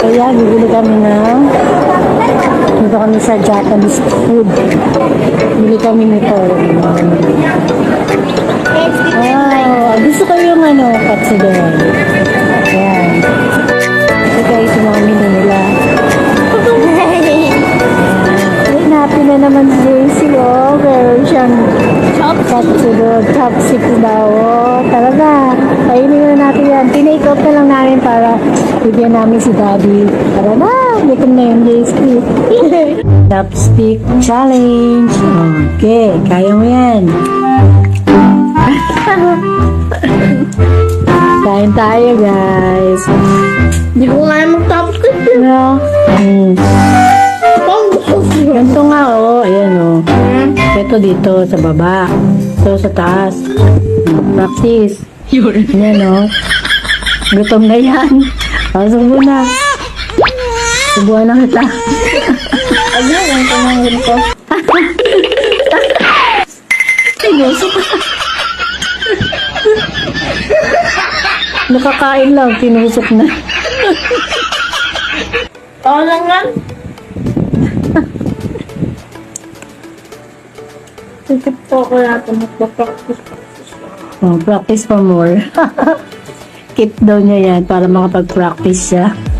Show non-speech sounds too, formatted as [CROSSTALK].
Kaya bibili kami ng dito kami sa Japanese food. Bili kami nito. Wow, gusto ko yung ano, katsudon. Ayan. Ito guys, yung mga menu nila. [LAUGHS] Happy na naman si Daisy, oh. Meron siyang katsudon, chopstick daw. Oh, namin para bigyan namin si Daddy. Tara na, bitin na yung Daisy. chopstick challenge. Okay, kaya mo yan. Kain tayo, guys. Hindi ko kaya kasi. No? Hmm. Ganito nga, oh. Ayan, oh. Ito dito, sa baba. Ito sa taas. Practice. Ayan, oh. Gutom na yan. Oh, subo na. Subuhan na kita. Ano yung tumangin ko? Tinusok. Nakakain lang, tinusok na. Ako lang yan. Sikip po ako natin magpa-practice. Oh, practice for more. [LAUGHS] Keep daw niya yan para makapag-practice siya.